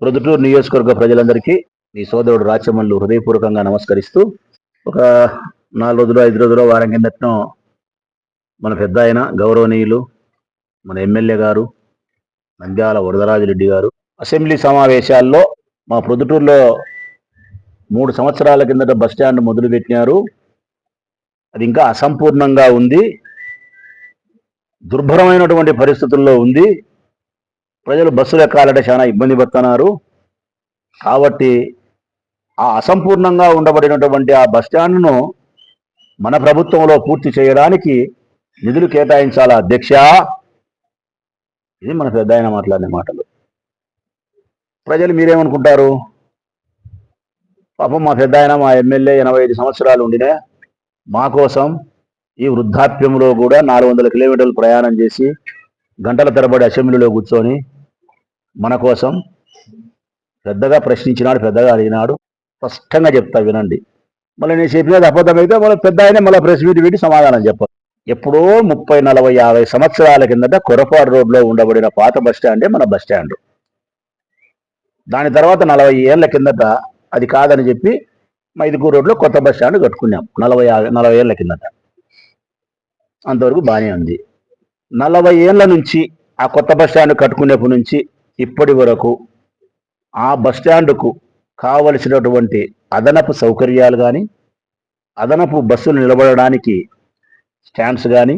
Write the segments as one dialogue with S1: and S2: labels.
S1: ప్రొద్దుటూరు నియోజకవర్గ ప్రజలందరికీ మీ సోదరుడు రాచమల్లు హృదయపూర్వకంగా నమస్కరిస్తూ ఒక నాలుగు రోజులు ఐదు రోజులు వారం కిందటనో మన పెద్ద ఆయన గౌరవనీయులు మన ఎమ్మెల్యే గారు నంద్యాల వరదరాజరెడ్డి గారు అసెంబ్లీ సమావేశాల్లో మా ప్రొద్దుటూరులో మూడు సంవత్సరాల కిందట బస్ స్టాండ్ మొదలుపెట్టినారు. అది ఇంకా అసంపూర్ణంగా ఉంది. దుర్భరమైనటువంటి పరిస్థితుల్లో ఉంది. ప్రజలు బస్సులు ఎక్కాలంటే చాలా ఇబ్బంది పడుతున్నారు. కాబట్టి ఆ అసంపూర్ణంగా ఉండబడినటువంటి ఆ బస్ స్టాండ్ను మన ప్రభుత్వంలో పూర్తి చేయడానికి నిధులు కేటాయించాలా అధ్యక్ష ఇది మన పెద్ద ఆయన మాట్లాడిన మాటలు. ప్రజలు మీరేమనుకుంటారు? పాపం మా పెద్ద ఆయన మా ఎమ్మెల్యే ఎనభై ఐదు సంవత్సరాలు ఉండినే మా కోసం ఈ వృద్ధాప్యంలో కూడా నాలుగు వందల కిలోమీటర్లు ప్రయాణం చేసి గంటల తరబడి అసెంబ్లీలో కూర్చొని మన కోసం పెద్దగా ప్రశ్నించినాడు పెద్దగా అడిగినాడు. స్పష్టంగా చెప్తా వినండి. మళ్ళీ నేను చెప్పినది అబద్ధమైతే మళ్ళీ పెద్ద ఆయన మళ్ళీ ప్రెస్ మీట్ పెట్టి సమాధానం చెప్పాలి. ఎప్పుడో ముప్పై నలభై యాభై సంవత్సరాల కిందట కొరపాడు రోడ్లో ఉండబడిన పాత బస్ స్టాండే మన బస్ స్టాండ్. దాని తర్వాత నలభై ఏళ్ళ కిందట అది కాదని చెప్పి మైదుకూరు రోడ్లో కొత్త బస్ స్టాండ్ కట్టుకున్నాం. నలభై నలభై ఏళ్ళ కిందట. అంతవరకు బాగానే ఉంది. నలభై ఏళ్ళ నుంచి ఆ కొత్త బస్ స్టాండ్ కట్టుకునేప్పటి నుంచి ఇప్పటి వరకు ఆ బస్ స్టాండ్కు కావలసినటువంటి అదనపు సౌకర్యాలు కానీ అదనపు బస్సులు నిలబడడానికి స్టాండ్స్ కానీ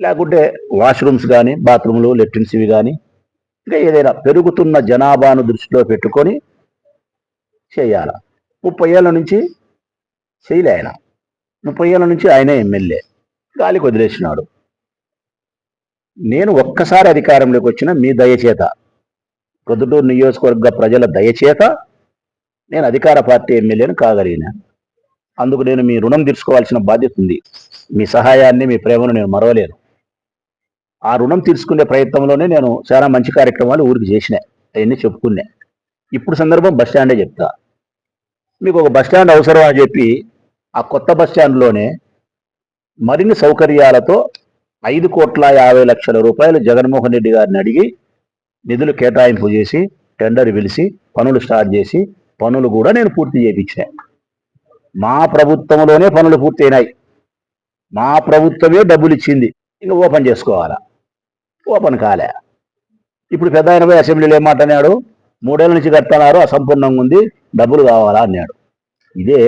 S1: లేకుంటే వాష్రూమ్స్ కానీ బాత్రూమ్లు లెట్రిన్స్ ఇవి కానీ ఇంకా ఏదైనా పెరుగుతున్న జనాభాను దృష్టిలో పెట్టుకొని చేయాల. ముప్పై ఏళ్ళ నుంచి చేయలే ఆయన. ముప్పై ఏళ్ళ నుంచి ఆయనే ఎమ్మెల్యే. గాలికి వదిలేసినాడు. నేను ఒక్కసారి అధికారంలోకి వచ్చిన మీ దయచేత ప్రొద్దుటూరు నియోజకవర్గ ప్రజల దయచేత నేను అధికార పార్టీ ఎమ్మెల్యేను కాగలిగిన. అందుకు నేను మీ రుణం తీర్చుకోవాల్సిన బాధ్యత ఉంది. మీ సహాయాన్ని మీ ప్రేమను నేను మరవలేను. ఆ రుణం తీర్చుకునే ప్రయత్నంలోనే నేను చాలా మంచి కార్యక్రమాలు ఊరికి చేసిన అవన్నీ చెప్పుకున్నా. ఇప్పుడు సందర్భం బస్ స్టాండే చెప్తా. మీకు ఒక బస్ స్టాండ్ అవసరం అని చెప్పి ఆ కొత్త బస్ స్టాండ్లోనే మరిన్ని సౌకర్యాలతో ఐదు కోట్ల యాభై లక్షల రూపాయలు జగన్మోహన్ రెడ్డి గారిని అడిగి నిధులు కేటాయింపు చేసి టెండర్ పిలిచి పనులు స్టార్ట్ చేసి పనులు కూడా నేను పూర్తి చేయించిన. మా ప్రభుత్వంలోనే పనులు పూర్తయినాయి. మా ప్రభుత్వమే డబ్బులు ఇచ్చింది ఇంకా ఓపెన్ చేసుకోవాలా? ఓపెన్ కాలే. ఇప్పుడు పెద్ద ఆయన అసెంబ్లీలో ఏం మూడేళ్ళ నుంచి కట్టన్నారు అసంపూర్ణంగా ఉంది డబ్బులు కావాలా అన్నాడు. ఇదే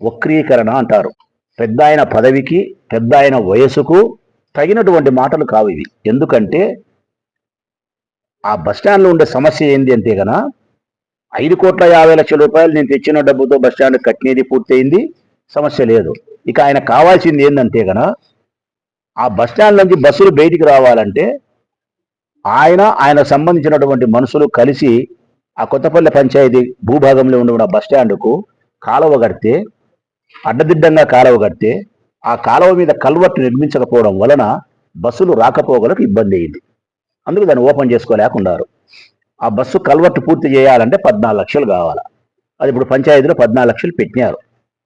S1: వక్రీకరణ అంటారు. పెద్ద ఆయన పదవికి పెద్ద ఆయన వయసుకు తగినటువంటి మాటలు కావు ఇవి. ఎందుకంటే ఆ బస్ స్టాండ్లో ఉండే సమస్య ఏంది అంతే కన ఐదు కోట్ల యాభై లక్షల రూపాయలు నేను తెచ్చిన డబ్బుతో బస్ స్టాండ్ కట్టినది పూర్తయింది సమస్య లేదు. ఇక ఆయన కావాల్సింది ఏంటంటే కన ఆ బస్ నుంచి బస్సులు బయటికి రావాలంటే ఆయన ఆయన సంబంధించినటువంటి మనుషులు కలిసి ఆ కొత్తపల్లి పంచాయతీ భూభాగంలో ఉన్న బస్ స్టాండ్కు కాలువ కడితే అడ్డదిడ్డంగా కాలువ కడితే ఆ కాలువ మీద కల్వర్ట్ నిర్మించకపోవడం వలన బస్సులు రాకపోగలకు ఇబ్బంది అయింది. అందుకు దాన్ని ఓపెన్ చేసుకోలేకున్నారు. ఆ బస్సు కల్వర్ట్ పూర్తి చేయాలంటే పద్నాలుగు లక్షలు కావాలి. అది ఇప్పుడు పంచాయతీలో పద్నాలుగు లక్షలు పెట్టినారు.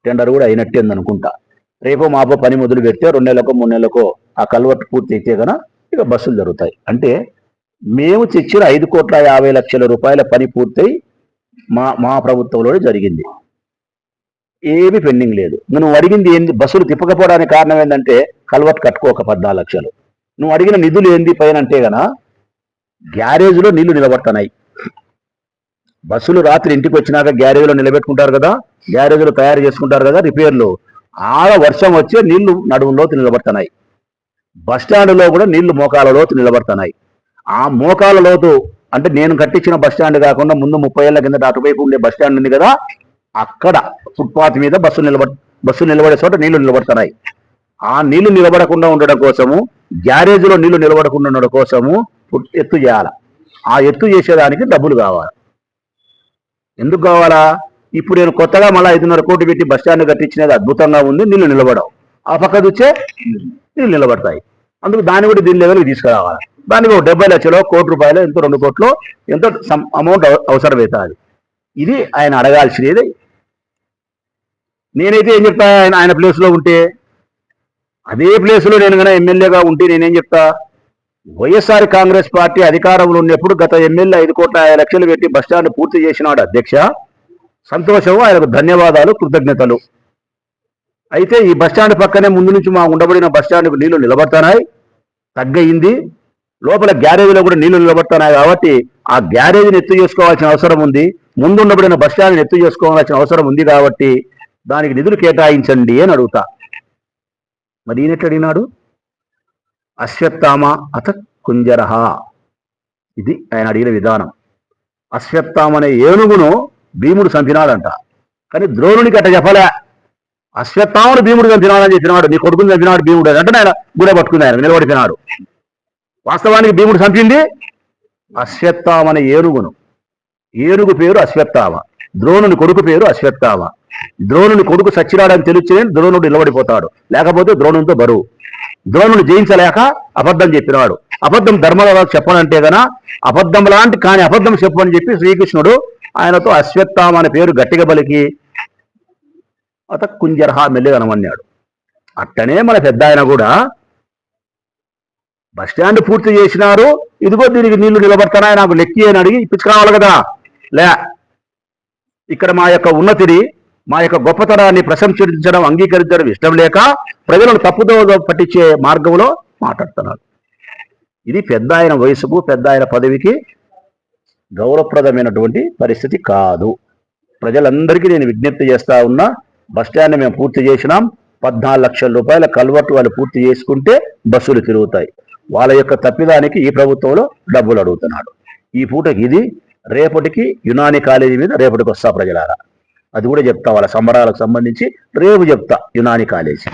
S1: టెండర్ కూడా అయినట్టుంది అనుకుంటా రేపు మాపో పని మొదలు పెడితే రెండు నెలలకో మూడు నెలలకో ఆ కల్వర్ట్ పూర్తి అయితే కనుక ఇక బస్సులు జరుగుతాయి. అంటే మేము తెచ్చిన ఐదు కోట్ల యాభై లక్షల రూపాయల పని పూర్తయి మా మా ప్రభుత్వంలోనే జరిగింది. ఏమీ పెండింగ్ లేదు. నువ్వు అడిగింది ఏంది? బస్సులు తిప్పకపోవడానికి కారణం ఏంటంటే కల్వర్ట్ కట్టుకోక పద్నాలుగు లక్షలు. నువ్వు అడిగిన నిధులు ఏంది పైన అంటే గన గ్యారేజ్లో నీళ్ళు నిలబడుతున్నాయి. బస్సులు రాత్రి ఇంటికి వచ్చినాక గ్యారేజ్లో నిలబెట్టుకుంటారు కదా గ్యారేజ్లో తయారు చేసుకుంటారు కదా రిపేర్లు. ఆడ వర్షం వచ్చే నీళ్ళు నడుములోకి నిలబడుతున్నాయి. బస్ స్టాండ్లో కూడా నీళ్ళు మోకాల లోతు నిలబడుతున్నాయి. ఆ మోకాల లోతు అంటే నేను కట్టించిన బస్ స్టాండ్ కాకుండా ముందు ముప్పై ఏళ్ళ కింద అటువైపు ఉండే బస్ స్టాండ్ ఉంది కదా అక్కడ ఫుట్పాత్ మీద బస్సు నిలబ బస్సు నిలబడే చోట నీళ్ళు నిలబడుతున్నాయి. ఆ నీళ్ళు నిలబడకుండా ఉండడం కోసము గ్యారేజ్లో నీళ్ళు నిలబడకుండా ఉండడం కోసము ఎత్తు చేయాలి. ఆ ఎత్తు చేసేదానికి డబ్బులు కావాలి. ఎందుకు కావాలా? ఇప్పుడు నేను కొత్తగా మళ్ళీ ఐదున్నర కోట్లు పెట్టి బస్ స్టాండ్ కట్టించినది అద్భుతంగా ఉంది నీళ్ళు నిలబడవు. ఆ పక్క చూస్తే నీళ్ళు నిలబడతాయి. అందుకు దాన్ని కూడా దీని లెవెల్కి తీసుకురావాలి. దానికి ఒక డెబ్బై లక్షలు కోటి రూపాయలు ఎంతో రెండు కోట్లు ఎంతో అమౌంట్ అవసరమవుతుంది. ఇది ఆయన అడగాల్సినది. నేనైతే ఏం చెప్తా? ఆయన ఆయన ప్లేస్లో ఉంటే అదే ప్లేస్లో నేను కనుక ఎమ్మెల్యేగా ఉంటే నేనేం చెప్తా? వైఎస్ఆర్ కాంగ్రెస్ పార్టీ అధికారంలో ఉన్నప్పుడు గత ఎమ్మెల్యే ఐదు కోట్ల లక్షలు పెట్టి బస్టాండ్ పూర్తి చేసినాడు అధ్యక్ష. సంతోషం ఆయనకు ధన్యవాదాలు కృతజ్ఞతలు. అయితే ఈ బస్టాండ్ పక్కనే ముందు నుంచి మా ఉండబడిన బస్టాండ్కు నీళ్ళు నిలబడుతున్నాయి. తగ్గయింది. లోపల గ్యారేజీలో కూడా నీళ్ళు నిలబడుతున్నాయి కాబట్టి ఆ గ్యారేజీని ఎత్తు చేసుకోవాల్సిన అవసరం ఉంది. ముందు ఉండబడిన బస్టాండ్ని ఎత్తు చేసుకోవాల్సిన అవసరం ఉంది కాబట్టి దానికి నిధులు కేటాయించండి అని అడుగుతా. మరి ఈయన ఎట్లా అడిగినాడు? అశ్వత్థామ అత కుంజరహ. ఇది ఆయన అడిగిన విధానం. అశ్వత్థామ అనే ఏనుగును భీముడు చంపినాడంట. కానీ ద్రోణునికి అట్ట చెప్పలే. అశ్వత్థామను భీముడు చంపినాడని చెప్పినాడు. నీ కొడుకుని చంపినాడు భీముడు అంటే ఆయన గుడ పట్టుకుంది ఆయన నిలబడిపోయినాడు. వాస్తవానికి భీముడు చంపింది అశ్వత్థామ అనే ఏనుగును. ఏనుగు పేరు అశ్వత్థామ. ద్రోణుని కొడుకు పేరు అశ్వత్థామ. ద్రోణుని కొడుకు సచ్చిరాడని తెలిస్తే ద్రోణుడు నిలబడిపోతాడు. లేకపోతే ద్రోణునితో బరువు. ద్రోణుని జయించలేక అబద్ధం చెప్పినాడు. అబద్ధం ధర్మరాజు చెప్పనంటే గన అబద్ధం లాంటి కాని అబద్ధం చెప్పని చెప్పి శ్రీకృష్ణుడు ఆయనతో అశ్వత్థామ అనే పేరు గట్టిగా బలికి అత కుంజరహ మెల్లిగనమన్నాడు అట్టనే మన పెద్ద ఆయన కూడా బస్టాండ్ పూర్తి చేసినారు. ఇదిగో దీనికి నీళ్ళు నిలబడతానా నాకు లెక్కి అని అడిగి ఇప్పించుకోవాలి కదా. లే ఇక్కడ మా యొక్క ఉన్నతిని మా యొక్క గొప్పతనాన్ని ప్రశంసించడం అంగీకరించడం ఇష్టం లేక ప్రజలను తప్పుదో పట్టించే మార్గంలో మాట్లాడుతున్నాడు ఇది పెద్ద ఆయన వయసుకు పెద్ద ఆయన పదవికి గౌరవప్రదమైనటువంటి పరిస్థితి కాదు. ప్రజలందరికీ నేను విజ్ఞప్తి చేస్తా ఉన్నా బస్టాండ్ మేము పూర్తి చేసినాం. పద్నాలుగు లక్షల రూపాయల కల్వర్టు వాళ్ళు పూర్తి చేసుకుంటే బస్సులు తిరుగుతాయి. వాళ్ళ యొక్క తప్పిదానికి ఈ ప్రభుత్వంలో డబ్బులు అడుగుతున్నాడు ఈ పూటకి ఇది రేపటికి యునాని కాలేజీ మీద రేపటికి వస్తా ప్రజలారా. అది కూడా చెప్తా వాళ్ళ సంబరాలకు సంబంధించి రేపు చెప్తా యునాని కాలేజీ.